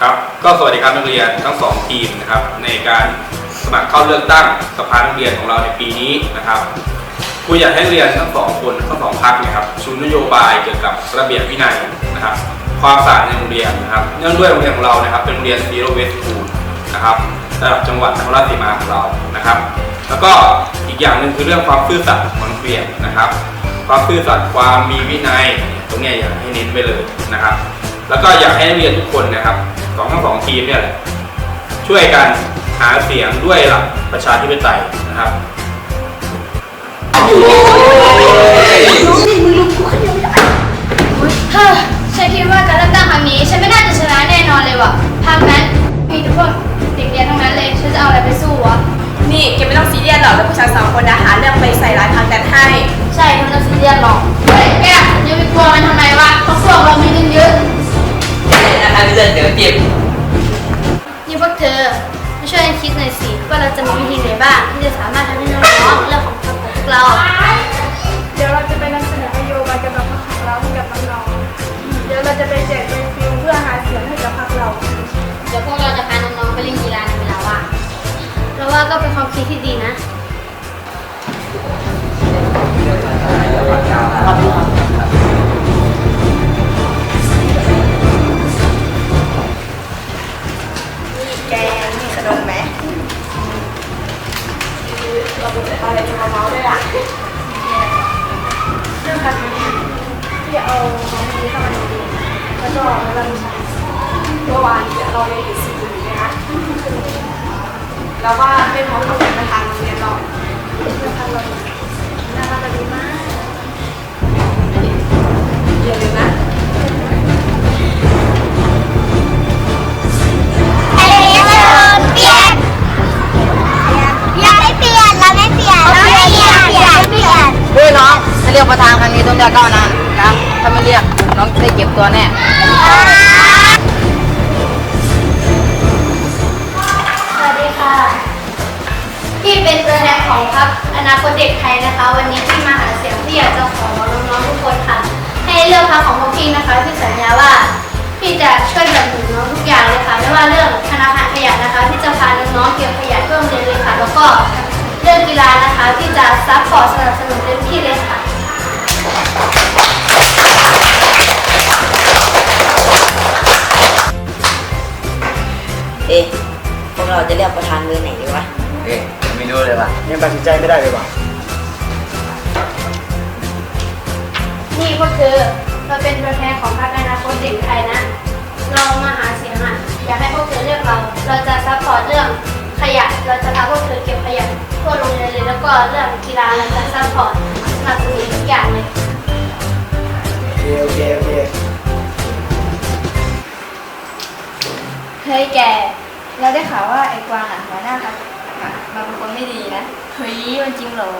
ครับก็สวัสดีครับนักเรียนทั้งสองทีมนะครับในการสมัครเข้าเลือกตั้งสภานักเรียนของเราในปีนี้นะครับครูอยากให้นักเรียนทั้งสองคนทั้งสองพักนะครับชูนโยบายเกี่ยวกับระเบียบวินัยนะครับความสะอาดในโรงเรียนนะครับเนื่องด้วยโรงเรียนของเรานะครับเป็นโรงเรียน Zero Waste School นะครับระดับจังหวัดนครราชสีมาของเรานะครับ แล้วก็อีกอย่างหนึ่งคือเรื่องความซื่อสัตย์ของนักเรียนนะครับ ความซื่อสัตย์ความมีวินัยตรงนี้อยากให้เน้นไปเลยนะครับ แล้วก็อยากให้นักเรียนทุกคนนะครับสองทั้งสองทีมเนี่ยแหละช่วยกันหาเสียงด้วยหลักประชาธิปไตยนะครับเฮ้อฉันคิดว่าการเลือกตั้งครั้งนี้ ฉันไม่น่าจะชนะแน่นอนเลยว่ะทางนั้นมีแต่พวกเด็กเรียนทั้งนั้นเลย ฉันจะเอาอะไรไปสู้วะ นี่แกไม่ต้องซีเรียสหรอกแล้วผู้ชายสองคนนะหาเรื่องไปใส่ร้ายทางกันให้ ใช่มันจะซีเรียสหรอก เฮ้ยแกจะไปกลัวมันทำไมวะเพราะพวกเรามีกันเยอะนะคะ เลือดเดี๋ยวเจ็บนี่พวกเธอมาช่วยกันคิดหน่อยสิว่าเราจะมีวิธีไหนบ้างที่จะสามารถทำให้น้องๆเรื่องของพรรคของพวกเราเดี๋ยวเราจะไปนำเสนอนโยบายเกี่ยวกับพรรคของเราให้กับน้องๆเดี๋ยวเราจะไปแจกเป็นฟิลเพื่อหาเสียงให้กับพรรคเรา เดี๋ยวพวกเราจะพาน้องๆไปเล่นกีฬาในเวลาว่างเราว่าก็เป็นความคิดที่ดีนะ แกมีขนมไหมเราเป็นอะไรจะมาเมาด้วยล่ะเรื่องการที่เอาของนี้เข้ามาในเรียนแล้วก็เรามีเมื่อวานเนี่ยเราเลยอยู่สี่อยู่เลยนะแล้วว่าไม่พร้อมกับเป็นประธานโรงเรียนหรอกเรื่องทางเราน่ารักดีมากอย่าลืมนะ ประธานครั้งนี้ต้องเรียกก้าวหน้านะถ้าไม่เรียกน้องได้เก็บตัวแน่สวัสดีค่ะพี่เป็นตัวแทนของพรรคอนาคตเด็กไทยนะคะ วันนี้พี่มาหาเสียงพี่อยากจะขอน้องๆทุกคนค่ะ ให้เลือกพรรคของพวกพี่นะคะพี่สัญญาว่าพี่จะช่วยสนับสนุนน้องทุกอย่างเลยค่ะไม่ว่าเรื่องธนาคารขยะนะคะพี่จะพาน้องๆเก็บขยะเพิ่มเรียนเลยค่ะ แล้วก็เรื่องกีฬานะคะพี่จะซัพพอร์ตสนับสนุนเต็มที่เลยค่ะ เอ๊ะพวกเราจะเรียกประธานเบอร์ไหนดีวะ เอ๊ะไม่รู้เลยว่ะยังตัดสินใจไม่ได้เลยว่ะนี่พวกเธอเราเป็นตัวแทนของพรรคอนาคตเด็กไทยนะ เรามาหาเสียงอะอยากให้พวกเธอเลือกเรา เราจะซัพพอร์ตเรื่องขยะ เราจะพาพวกเธอเก็บขยะทั่วโรงเรียนเลย แล้วก็เรื่องกีฬาเราจะซัพพอร์ตสนับสนุนทุกอย่างเลย โอเคโอเคโอเค เฮ้ยแก เราได้ข่าวว่าไอ้กวางอะหัวหน้าครับมันเป็นคนไม่ดีนะ เฮ้ยมันจริงเหรอ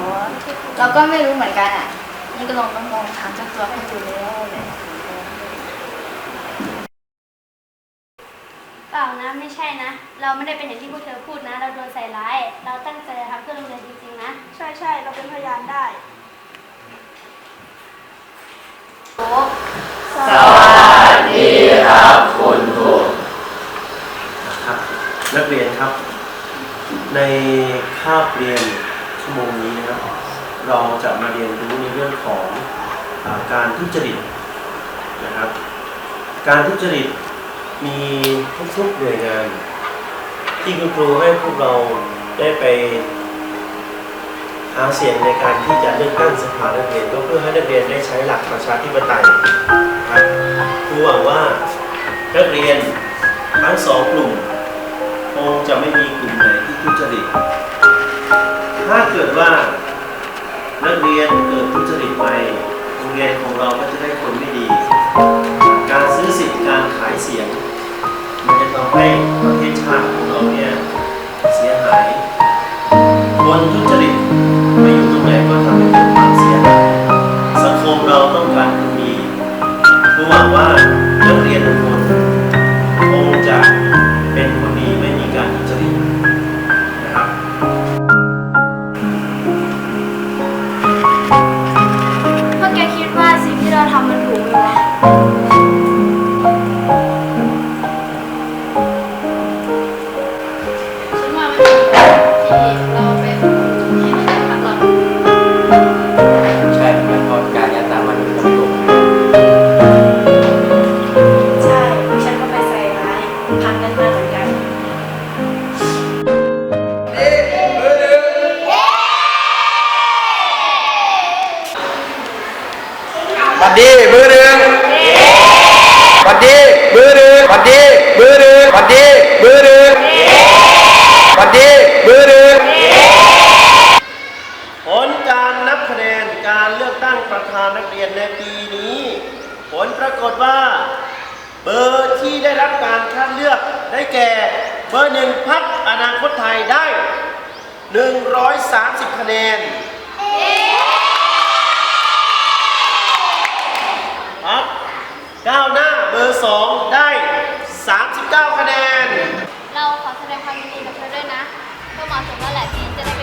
เราก็ไม่รู้เหมือนกันอะ นี่ก็ลองต้องลองถามเจ้าตัวให้ดูแล้วเลยเปล่านะไม่ใช่นะ เราไม่ได้เป็นอย่างที่พวกเธอพูดนะ เราโดนใส่ร้าย เราตั้งใจจะทำเพื่อโรงเรียนจริงๆนะ ใช่ใช่เราเป็นพยานได้ โอ้ ครับนักเรียนครับ ในคาบเรียนชั่วโมงนี้นะครับเราจะมาเรียนรู้ในเรื่องของอการทุจริตนะครับ การทุจริตมีทุกๆหน่วยงาน ที่คุณครูให้พวกเราได้ไปหาเสียงในการที่จะเลือกตั้งสภานักเรียนก็เพื่อให้นักเรียนได้ใช้หลักประชาธิปไตยครับครูหวังว่านักเรียนทั้งสองกลุ่ม งจะไม่มีกลุ่มไหนที่ทุจริต ถ้าเกิดว่านักเรียนเกิดทุจริตไปโรงเรียนของเราก็จะได้คนไม่ดี การซื้อสิทธิ์การขายเสียง มันจะทำให้ประเทศชาติของเราเนี่ย บัดดีมือหนึ่งบัดดีมือหนึ่งบัดดีมือหนึ่งบัดดีมือหนึ่งบัดดีมือหนึ่งผลการนับคะแนนการเลือกตั้งประธานนักเรียนในปีนี้ ผลปรากฏว่า เบอร์ที่ได้รับการคัดเลือกได้แก่เบอร์หนึ่งพักอนาคตไทยได้ 130 คะแนน ก้าวหน้าเบอร์สองได้ 39 คะแนน เราขอแสดงความยินดีกับเธอด้วยนะก็เหมาะสมแล้วแหละที่จะได้